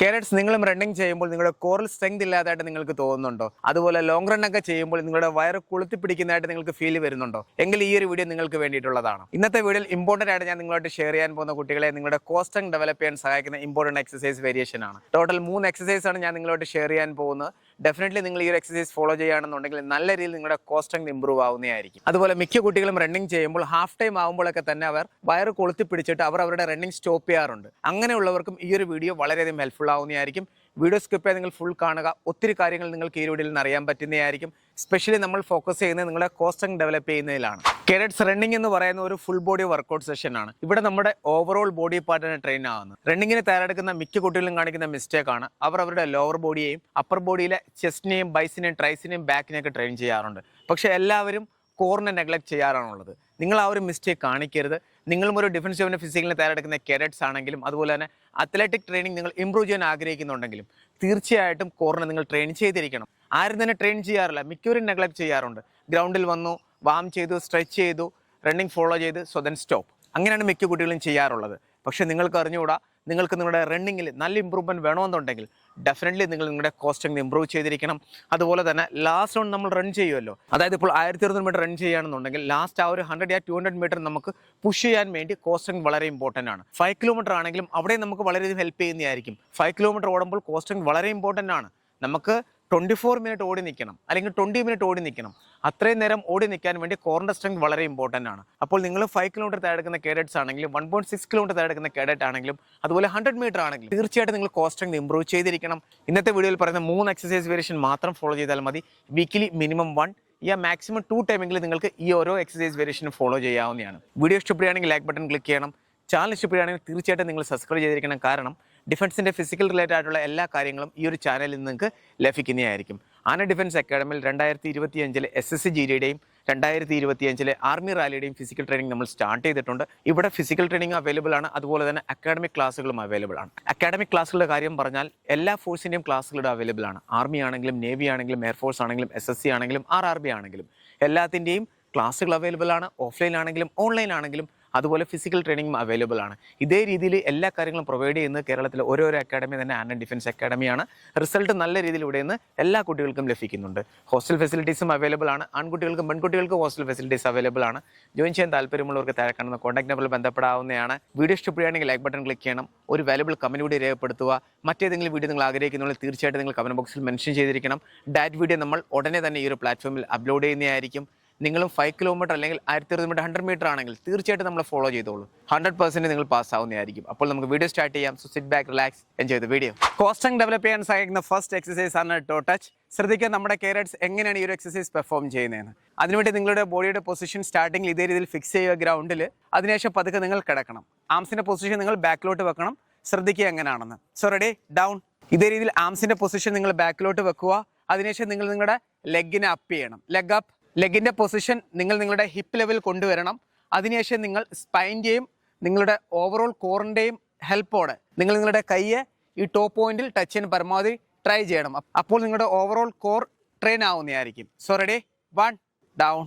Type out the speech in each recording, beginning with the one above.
കേരറ്റ്സ് നിങ്ങളും റണ്ണിങ് ചെയ്യുമ്പോൾ നിങ്ങളുടെ കോറൽ സ്ട്രെങ്ത് ഇല്ലാതായിട്ട് നിങ്ങൾക്ക് തോന്നുന്നുണ്ടോ? അതുപോലെ ലോങ് റൺ ഒക്കെ ചെയ്യുമ്പോൾ നിങ്ങളുടെ വയറ് കൊളുത്തി പിടിക്കുന്നതായിട്ട് നിങ്ങൾക്ക് ഫീൽ വരുന്നുണ്ടോ? എങ്കിൽ ഈ ഒരു വീഡിയോ നിങ്ങൾക്ക് വേണ്ടിയിട്ടുള്ളതാണ്. ഇന്നത്തെ വീഡിയോയിൽ ഇമ്പോർട്ടന്റ് ആയിട്ട് ഞാൻ നിങ്ങളോട് ഷെയർ ചെയ്യാൻ പോകുന്ന കുട്ടികളെ നിങ്ങളുടെ കോസ്റ്റങ് ഡെവലപ്പ് ചെയ്യാൻ സഹായിക്കുന്ന ഇമ്പോർട്ടന്റ് എക്സസൈസ് വേരിയേഷൻ ആണ്. ടോട്ടൽ മൂന്ന് എക്സസൈസ് ആണ് ഞാൻ നിങ്ങളോട് ഷെയർ ചെയ്യാൻ പോകുന്നത്. ഡെഫിനറ്റ്ലി നിങ്ങൾ ഈ ഒരു എക്സസൈസ് ഫോളോ ചെയ്യുകയാണെന്നുണ്ടെങ്കിൽ നല്ല രീതിയിൽ നിങ്ങളുടെ കോസ്റ്റ് സ്ട്രെങ്ത് ഇമ്പ്രൂവ് ആവുന്നതായിരിക്കും. അതുപോലെ മിക്ക കുട്ടികളും റണ്ണിങ് ചെയ്യുമ്പോൾ ഹാഫ് ടൈം ആകുമ്പോഴൊക്കെ തന്നെ അവർ വയറ് കൊളുത്തി പിടിച്ചിട്ട് അവർ അവരുടെ റണ്ണിങ് സ്റ്റോപ്പ് ചെയ്യാറുണ്ട്. അങ്ങനെയുള്ളവർക്കും ഈ ഒരു വീഡിയോ വളരെയധികം ഹെൽപ്ഫുൾ ആവുന്നതായിരിക്കും. വീഡിയോ സ്കിപ്പ് നിങ്ങൾ ഫുൾ കാണുക. ഒത്തിരി കാര്യങ്ങൾ നിങ്ങൾക്ക് ഈ വീഡിയോയിൽ നിന്ന് അറിയാൻ പറ്റുന്നതായിരിക്കും. സ്പെഷ്യലി നമ്മൾ ഫോക്കസ് ചെയ്യുന്നത് നിങ്ങളുടെ കോസ്റ്റങ് ഡെവലപ്പ് ചെയ്യുന്നതിലാണ്. കേരറ്റ്സ് റണ്ണിംഗ് എന്ന് പറയുന്ന ഒരു ഫുൾ ബോഡി വർക്കൗട്ട് സെഷൻ ആണ്. ഇവിടെ നമ്മുടെ ഓവറോൾ ബോഡി പാർട്ടിനെ ട്രെയിൻ ആവുന്നത്. റണ്ണിങ്ങിന് തയ്യാറെടുക്കുന്ന മിക്ക കുട്ടികളും കാണിക്കുന്ന മിസ്റ്റേക്ക് ആണ്. അവർ അവരുടെ ലോവർ ബോഡിയെയും അപ്പർ ബോഡിയിലെ ചെസ്റ്റിനെയും ബൈസിനെയും ട്രൈസിനെയും ബാക്കിനെയൊക്കെ ട്രെയിൻ ചെയ്യാറുണ്ട്. പക്ഷേ എല്ലാവരും കോറിനെ നെഗ്ലക്ട് ചെയ്യാറാണുള്ളത്. നിങ്ങൾ ആ ഒരു മിസ്റ്റേക്ക് കാണിക്കരുത്. നിങ്ങളും ഒരു ഡിഫൻസ് ഫിസിക്കലിനെ തയ്യാറെടുക്കുന്ന കേഡറ്റ്സ് ആണെങ്കിലും അതുപോലെ തന്നെ അത്ലറ്റിക് ട്രെയിനിങ് നിങ്ങൾ ഇമ്പ്രൂവ് ചെയ്യാൻ ആഗ്രഹിക്കുന്നുണ്ടെങ്കിലും തീർച്ചയായിട്ടും കോറിനെ നിങ്ങൾ ട്രെയിൻ ചെയ്തിരിക്കണം. ആരും തന്നെ ട്രെയിൻ ചെയ്യാറില്ല. മിക്കവരും നെഗ്ലക്ട് ചെയ്യാറുണ്ട്. ഗ്രൗണ്ടിൽ വന്നു വാം ചെയ്തു സ്ട്രെച്ച് ചെയ്തു റണ്ണിങ് ഫോളോ ചെയ്ത് സോ സ്റ്റോപ്പ് അങ്ങനെയാണ് മിക്ക കുട്ടികളും ചെയ്യാറുള്ളത്. പക്ഷേ നിങ്ങൾക്ക് അറിഞ്ഞുകൂടാ നിങ്ങൾക്ക് നിങ്ങളുടെ റണ്ണിങ്ങിൽ നല്ല ഇമ്പ്രൂവ്മെന്റ് വേണമെന്നുണ്ടെങ്കിൽ ഡെഫിനറ്റ്ലി നിങ്ങൾ നിങ്ങളുടെ കോസ്റ്റിംഗ് ഇമ്പ്രൂവ് ചെയ്തിരിക്കണം. അതുപോലെ തന്നെ ലാസ്റ്റ് റൗണ്ട് നമ്മൾ റൺ ചെയ്യുമല്ലോ. അതായത് ഇപ്പോൾ ആയിരത്തി അറുന്നൂറ് മീറ്റർ റൺ ചെയ്യുകയാണെന്നുണ്ടെങ്കിൽ ലാസ്റ്റ് ആ ഒരു ഹൺഡ്രഡ് ആ ടു ഹൺഡ്രഡ് മീറ്റർ നമുക്ക് പുഷ് ചെയ്യാൻ വേണ്ടി കോസ്റ്റിംഗ് വളരെ ഇമ്പോർട്ടന്റ് ആണ്. ഫൈവ് കിലോമീറ്റർ ആണെങ്കിലും അവിടെ നമുക്ക് വളരെയധികം ഹെൽപ്പ് ചെയ്യുന്നതായിരിക്കും. ഫൈവ് കിലോമീറ്റർ ഓടുമ്പോൾ കോസ്റ്റിംഗ് വളരെ ഇമ്പോർട്ടന്റ് ആണ്. നമുക്ക് ട്വന്റി ഫോർ മിനിറ്റ് ഓടി നിൽക്കണം. അല്ലെങ്കിൽ ട്വന്റി മിനിറ്റ് ഓടി നിൽക്കണം. അത്രയും നേരം ഓടി നിൽക്കാൻ വേണ്ടി കോറിന്റെ സ്ട്രെങ്ത് വളരെ ഇമ്പോർട്ടന്റ് ആണ്. അപ്പോൾ നിങ്ങൾ ഫൈവ് കിലോമീറ്റർ തയ്യെടുക്കുന്ന കേഡറ്റ്സ് ആണെങ്കിലും വൺ പോയിന്റ് സിക്സ് കിലോമീറ്റർ തയ്യെടുക്കുന്ന കേഡറ്റ് ആണെങ്കിലും അതുപോലെ ഹൺഡ്രഡ് മീറ്റർ ആണെങ്കിലും തീർച്ചയായിട്ടും നിങ്ങൾ കോർ സ്ട്രെങ്ത് ഇമ്പ്രൂവ് ചെയ്തിരിക്കണം. ഇന്നത്തെ വീഡിയോയിൽ പറയുന്ന മൂന്ന് എക്സസൈസ് വേരിയേഷൻ മാത്രം ഫോളോ ചെയ്താൽ മതി. വീക്കിലി മിനിമം വൺ ഈ മാക്സിമം ടു ടൈമെങ്കിലും നിങ്ങൾക്ക് ഈ ഓരോ എക്സസൈസ് വേരിയേഷനും ഫോളോ ചെയ്യാവുന്നതാണ്. വീഡിയോ ഇഷ്ടപ്പെടുകയാണെങ്കിൽ ലൈക്ക് ബട്ടൺ ക്ലിക്ക് ചെയ്യണം. ചാനൽ ഇഷ്ടപ്പെടുകയാണെങ്കിൽ തീർച്ചയായിട്ടും നിങ്ങൾ സബ്സ്ക്രൈബ് ചെയ്തിരിക്കണം. കാരണം ഡിഫൻസിന്റെ ഫിസിക്കൽ റിലേറ്റഡ് ആയിട്ടുള്ള എല്ലാ കാര്യങ്ങളും ഈ ഒരു ചാനലിൽ നിങ്ങൾക്ക് ലഭിക്കുന്നതായിരിക്കും. ആന ഡിഫൻസ് അക്കാഡമിയിൽ രണ്ടായിരത്തി ഇരുപത്തി അഞ്ചിലെ എസ് എസ് സി ജി ഡിയുടെയും രണ്ടായിരത്തി ഇരുപത്തി അഞ്ചിലെ ആർമി റാലിയുടെയും ഫിസിക്കൽ ട്രെയിനിങ് നമ്മൾ സ്റ്റാർട്ട് ചെയ്തിട്ടുണ്ട്. ഇവിടെ ഫിസിക്കൽ ട്രെയിനിങ് അവൈലബിൾ ആണ്. അതുപോലെ തന്നെ അക്കാഡമിക് ക്ലാസ്സുകളും അവൈലബിൾ ആണ്. അക്കാഡമിക് ക്ലാസ്സുകളുടെ കാര്യം പറഞ്ഞാൽ എല്ലാ ഫോഴ്സിന്റെയും ക്ലാസ്സുകളുടെ അവൈലബിൾ ആണ്. ആർമി ആണെങ്കിലും നേവി ആണെങ്കിലും എയർഫോഴ്സ് ആണെങ്കിലും എസ് എസ് സി ആണെങ്കിലും ആർ ആർ ബി ആണെങ്കിലും എല്ലാത്തിന്റെയും ക്ലാസ്സുകൾ അവൈലബിൾ ആണ്. ഓഫ്ലൈൻ ആണെങ്കിലും ഓൺലൈൻ ആണെങ്കിലും അതുപോലെ ഫിസിക്കൽ ട്രെയിനിങ്ങും അവൈലബിൾ ആണ്. ഇതേ രീതിയിൽ എല്ലാ കാര്യങ്ങളും പ്രൊവൈഡ് ചെയ്യുന്നത് കേരളത്തിലെ ഓരോരോ അക്കാഡമി തന്നെ ആൻഡ് ഡിഫൻസ് അക്കാഡമിയാണ് റിസൾട്ട് നല്ല രീതിയിൽ ഇവിടെ നിന്ന് എല്ലാ കുട്ടികൾക്കും ലഭിക്കുന്നുണ്ട്. ഹോസ്റ്റൽ ഫെസിലിറ്റീസും അവൈലബിൾ ആണ്. ആൺകുട്ടികൾക്കും പെൺകുട്ടികൾക്കും ഹോസ്റ്റൽ ഫെസിലിറ്റീസ് അവൈലബിൾ ആണ്. ജോയിൻ ചെയ്യാൻ താല്പര്യമുള്ളവർക്ക് താഴെ കാണുന്ന കോൺടാക്ട് നമ്പറിൽ ബന്ധപ്പെടാവുന്നതാണ്. വീഡിയോ ഇഷ്ടപ്പെടുകയാണെങ്കിൽ ലൈക്ക് ബട്ടൺ ക്ലിക്ക് ചെയ്യണം. ഒരു വാലുബിൾ കമന്റ് കൂടി രേഖപ്പെടുത്തുക. മറ്റേതെങ്കിലും വീഡിയോ നിങ്ങൾ ആഗ്രഹിക്കുന്നുണ്ടെങ്കിൽ തീർച്ചയായിട്ടും നിങ്ങൾ കമന്റ് ബോക്സിൽ മെൻഷൻ ചെയ്തിരിക്കണം. ഡാറ്റ് വീഡിയോ നമ്മൾ ഉടനെ തന്നെ ഈ ഒരു പ്ലാറ്റ്ഫോമിൽ അപ്ലോഡ് ചെയ്യുന്നതായിരിക്കും. നിങ്ങളും ഫൈവ് കിലോമീറ്റർ അല്ലെങ്കിൽ ആയിരത്തി അറുപത് മീറ്റർ ഹൺഡ്രഡ് മീറ്റർ ആണെങ്കിൽ തീർച്ചയായിട്ടും നമ്മൾ ഫോളോ ചെയ്തോളൂ. ഹൺഡ്രഡ് പെർസെന്റ് നിങ്ങൾ പാസ് ആവുന്നതായിരിക്കും. അപ്പോൾ നമുക്ക് വീഡിയോ സ്റ്റാർട്ട് ചെയ്യാം. So sit back relax enjoy the video coasting develop ചെയ്യാൻ സഹായിക്കുന്ന ഫസ്റ്റ് എക്സസൈസ് ആണ് ടോ ടച്ച് ശ്രദ്ധിക്കുക നമ്മുടെ കേരറ്റ്സ് എങ്ങനെയാണ് ഈ ഒരു എക്സസൈസ് പെർഫോം ചെയ്യുന്നതെന്ന്. അതിനുവേണ്ടി നിങ്ങളുടെ ബോഡിയുടെ പൊസിഷൻ സ്റ്റാർട്ടിങ്ങിൽ ഇതേ രീതിയിൽ ഫിക്സ് ചെയ്യുക ഗ്രൗണ്ടിൽ അതിനുശേഷം പതുക്കെ നിങ്ങൾ കിടക്കണം. ആംസിന്റെ പൊസിഷൻ നിങ്ങൾ ബാക്കിലോട്ട് വെക്കണം. ശ്രദ്ധിക്കുക എങ്ങനെയാണെന്ന് സോ റെഡി ഡൗൺ ഇതേ രീതിയിൽ ആംസിന്റെ പൊസിഷൻ നിങ്ങൾ ബാക്കിലോട്ട് വെക്കുക. അതിനുശേഷം നിങ്ങൾ നിങ്ങളുടെ ലെഗിനെ അപ്പ് ചെയ്യണം. ലെഗ് അപ്പ് ലെഗിന്റെ പൊസിഷൻ നിങ്ങൾ നിങ്ങളുടെ ഹിപ്പ് ലെവൽ കൊണ്ടുവരണം. അതിനുശേഷം നിങ്ങൾ സ്പൈന്റെയും നിങ്ങളുടെ ഓവറോൾ കോറിന്റെയും ഹെൽപ്പോടെ നിങ്ങൾ നിങ്ങളുടെ കൈയെ ഈ ടോപ്പ് പോയിന്റിൽ ടച്ച് ചെയ്യാൻ പരമാവധി ട്രൈ ചെയ്യണം. അപ്പോൾ നിങ്ങളുടെ overall core train ആവുന്നതായിരിക്കും. So ready one down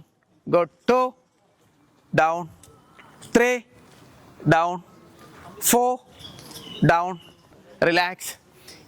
go two down three down four down relax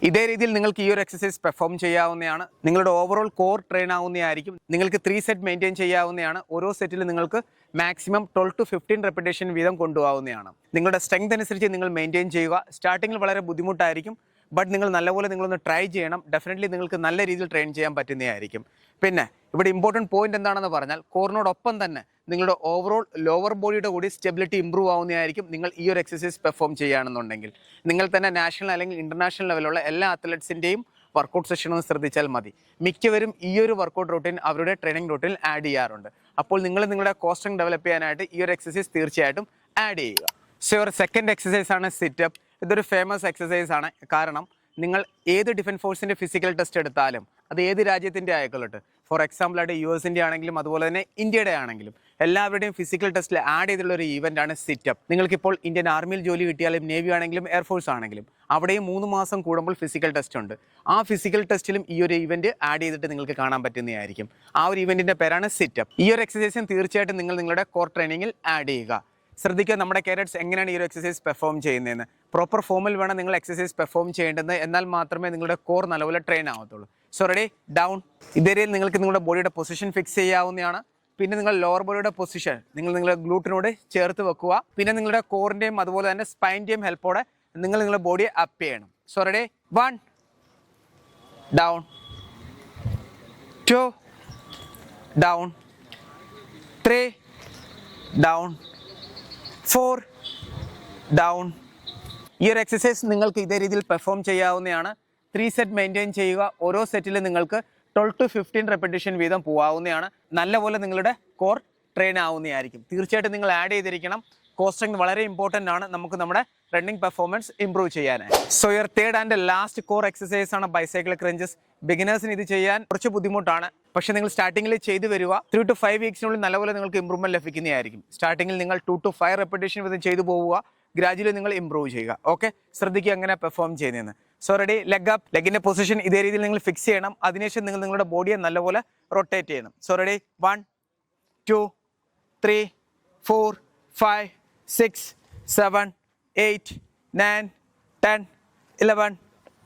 ഇതേ രീതിയിൽ നിങ്ങൾക്ക് ഈ ഒരു എക്സസൈസ് പെർഫോം ചെയ്യാവുന്നതാണ്. നിങ്ങളുടെ ഓവറോൾ കോർ ട്രെയിൻ ആവുന്നതായിരിക്കും. നിങ്ങൾക്ക് ത്രീ സെറ്റ് മെയിന്റെയിൻ ചെയ്യാവുന്നതാണ്. ഓരോ സെറ്റിൽ നിങ്ങൾക്ക് maximum twelve to fifteen repetition വീതം കൊണ്ടുപോകുന്നതാണ് നിങ്ങളുടെ സ്ട്രെങ്ത് അനുസരിച്ച് നിങ്ങൾ മെയിന്റെയിൻ ചെയ്യുക. സ്റ്റാർട്ടിങ്ങിൽ വളരെ ബുദ്ധിമുട്ടായിരിക്കും. ബട്ട് നിങ്ങൾ നല്ലപോലെ നിങ്ങളൊന്ന് ട്രൈ ചെയ്യണം. ഡെഫിനറ്റ്ലി നിങ്ങൾക്ക് നല്ല രീതിയിൽ ട്രെയിൻ ചെയ്യാൻ പറ്റുന്നതായിരിക്കും. പിന്നെ ഇവിടെ ഇമ്പോർട്ടന്റ് പോയിന്റ് എന്താണെന്ന് പറഞ്ഞാൽ കോറിനോടൊപ്പം തന്നെ നിങ്ങളുടെ ഓവറോൾ ലോവർ ബോഡിയുടെ കൂടി സ്റ്റെബിലിറ്റി ഇമ്പ്രൂവ് ആവുന്നതായിരിക്കും നിങ്ങൾ ഈ ഒരു എക്സസൈസ് പെർഫോം ചെയ്യുകയാണെന്നുണ്ടെങ്കിൽ. നിങ്ങൾ തന്നെ നാഷണൽ അല്ലെങ്കിൽ ഇന്റർനാഷണൽ ലെവലുള്ള എല്ലാ അത്ലറ്റ്സിന്റെയും വർക്കൗട്ട് സെഷൻ ഒന്ന് ശ്രദ്ധിച്ചാൽ മതി. മിക്കവരും ഈ ഒരു വർക്കൗട്ട് റൂട്ടീൻ അവരുടെ ട്രെയിനിങ് റൂട്ടിൽ ആഡ് ചെയ്യാറുണ്ട്. അപ്പോൾ നിങ്ങൾ നിങ്ങളുടെ കോസ്റ്റിംഗ് ഡെവലപ്പ് ചെയ്യാനായിട്ട് ഈ ഒരു എക്സസൈസ് തീർച്ചയായിട്ടും ആഡ് ചെയ്യുക. സോ ഒരു സെക്കൻഡ് എക്സസൈസ് ആണ് സിറ്റപ്പ് ഇതൊരു ഫേമസ് എക്സസൈസ് ആണ്. കാരണം നിങ്ങൾ ഏത് ഡിഫൻസ് ഫോഴ്സിന്റെ ഫിസിക്കൽ ടെസ്റ്റ് എടുത്താലും അത് ഏത് രാജ്യത്തിന്റെ ആയിക്കൊള്ളട്ടെ ഫോർ എക്സാമ്പിൾ ആയിട്ട് യു എസിന്റെ ആണെങ്കിലും അതുപോലെ തന്നെ ഇന്ത്യയുടെ ആണെങ്കിലും എല്ലാവരുടെയും ഫിസിക്കൽ ടെസ്റ്റിൽ ആഡ് ചെയ്തിട്ടുള്ള ഒരു ഇവന്റ് ആണ് സിറ്റപ്പ് നിങ്ങൾക്കിപ്പോൾ ഇന്ത്യൻ ആർമിയിൽ ജോലി കിട്ടിയാലും നേവി ആണെങ്കിലും എയർഫോഴ്സ് ആണെങ്കിലും അവിടെയും മൂന്ന് മാസം കൂടുമ്പോൾ ഫിസിക്കൽ ടെസ്റ്റ് ഉണ്ട്. ആ ഫിസിക്കൽ ടെസ്റ്റിലും ഈ ഒരു ഇവന്റ് ആഡ് ചെയ്തിട്ട് നിങ്ങൾക്ക് കാണാൻ പറ്റുന്നതായിരിക്കും. ആ ഒരു ഇവന്റിന്റെ പേരാണ് സിറ്റപ്പ് ഈ ഒരു എക്സസൈസും തീർച്ചയായിട്ടും നിങ്ങൾ നിങ്ങളുടെ കോർ ട്രെയിനിങ്ങിൽ ആഡ് ചെയ്യുക. ശ്രദ്ധിക്കുക നമ്മുടെ കാരറ്റ്സ് എങ്ങനെയാണ് ഈ ഒരു എക്സസൈസ് പെർഫോം ചെയ്യുന്നതെന്ന്. പ്രോപ്പർ ഫോമിൽ വേണം നിങ്ങൾ എക്സസൈസ് പെർഫോം ചെയ്യേണ്ടത്. എന്നാൽ മാത്രമേ നിങ്ങളുടെ കോർ നല്ലപോലെ ട്രെയിൻ ആവത്തുള്ളൂ. സോ റെഡി ഡൗൺ ഇതേ നിങ്ങൾക്ക് നിങ്ങളുടെ ബോഡിയുടെ പൊസിഷൻ ഫിക്സ് ചെയ്യാവുന്നതാണ്. പിന്നെ നിങ്ങൾ ലോവർ ബോഡിയുടെ പൊസിഷൻ നിങ്ങൾ നിങ്ങളുടെ ഗ്ലൂട്ടിനോട് ചേർത്ത് വെക്കുക. പിന്നെ നിങ്ങളുടെ കോറിന്റെയും അതുപോലെ തന്നെ സ്പൈന്റെയും ഹെൽപ്പോടെ നിങ്ങൾ നിങ്ങളുടെ ബോഡിയെ അപ്പ് ചെയ്യണം. So ready one down two down three down four down ഈ ഒരു എക്സസൈസ് നിങ്ങൾക്ക് ഇതേ രീതിയിൽ പെർഫോം ചെയ്യാവുന്നതാണ്. ത്രീ സെറ്റ് മെയിന്റെയിൻ ചെയ്യുക. ഓരോ സെറ്റിലും നിങ്ങൾക്ക് ട്വൽവ് ടു ഫിഫ്റ്റീൻ റെപ്പിറ്റേഷൻ വീതം പോവാവുന്നതാണ്. നല്ലപോലെ നിങ്ങളുടെ കോർ ട്രെയിൻ ആവുന്നതായിരിക്കും. തീർച്ചയായിട്ടും നിങ്ങൾ ആഡ് ചെയ്തിരിക്കണം. സ്ട്രെങ്ത് വളരെ ഇമ്പോർട്ടന്റ് ആണ്. നമുക്ക് നമ്മുടെ റണ്ണിങ് പെർഫോമൻസ് ഇമ്പ്രൂവ് ചെയ്യാനായി. So your third and last core exercise ആണ് ബൈസൈക്കിൾ ക്രഞ്ചസ് ബിഗിനേഴ്സിന് ഇത് ചെയ്യാൻ കുറച്ച് ബുദ്ധിമുട്ടാണ്. പക്ഷേ നിങ്ങൾ സ്റ്റാർട്ടിങ്ങിൽ ചെയ്തു വരിക. ത്രീ ടു ഫൈവ് വീക്സിനുള്ളിൽ നല്ലപോലെ നിങ്ങൾക്ക് ഇമ്പ്രൂവ്മെന്റ് ലഭിക്കുന്നതായിരിക്കും. സ്റ്റാർട്ടിങ്ങിൽ നിങ്ങൾ ടു ടു ഫൈവ് റെപ്പിറ്റേഷൻ വിധം ചെയ്തു പോവുക. ഗ്രാജുവലി നിങ്ങൾ ഇമ്പ്രൂവ് ചെയ്യുക. ഓക്കെ ശ്രദ്ധിക്കുക എങ്ങനെ പെർഫോം ചെയ്യുന്നതെന്ന്. സോ റെഡി ലെഗ് അപ്പ് ലെഗിന്റെ പൊസിഷൻ ഇതേ രീതിയിൽ നിങ്ങൾ ഫിക്സ് ചെയ്യണം. അതിനുശേഷം നിങ്ങൾ നിങ്ങളുടെ ബോഡിയെ നല്ലപോലെ റൊട്ടേറ്റ് ചെയ്യണം. So ready one two three four five six seven eight nine ten eleven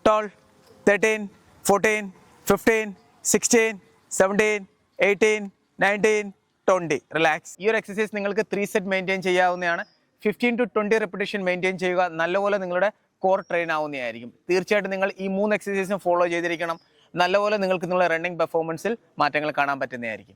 twelve thirteen fourteen fifteen sixteen seventeen eighteen nineteen twenty relax ഈ ഒരു എക്സസൈസ് നിങ്ങൾക്ക് ത്രീ സെറ്റ് മെയിന്റെയിൻ ചെയ്യാവുന്നതാണ്. Fifteen to twenty repetition maintain ചെയ്യുക. നല്ലപോലെ നിങ്ങളുടെ core train ആവുന്നതായിരിക്കും. തീർച്ചയായിട്ടും നിങ്ങൾ ഈ മൂന്ന് എക്സസൈസും ഫോളോ ചെയ്തിരിക്കണം. നല്ലപോലെ നിങ്ങൾക്ക് നിങ്ങളുടെ റണ്ണിങ് പെർഫോമൻസിൽ മാറ്റങ്ങൾ കാണാൻ പറ്റുന്നതായിരിക്കും.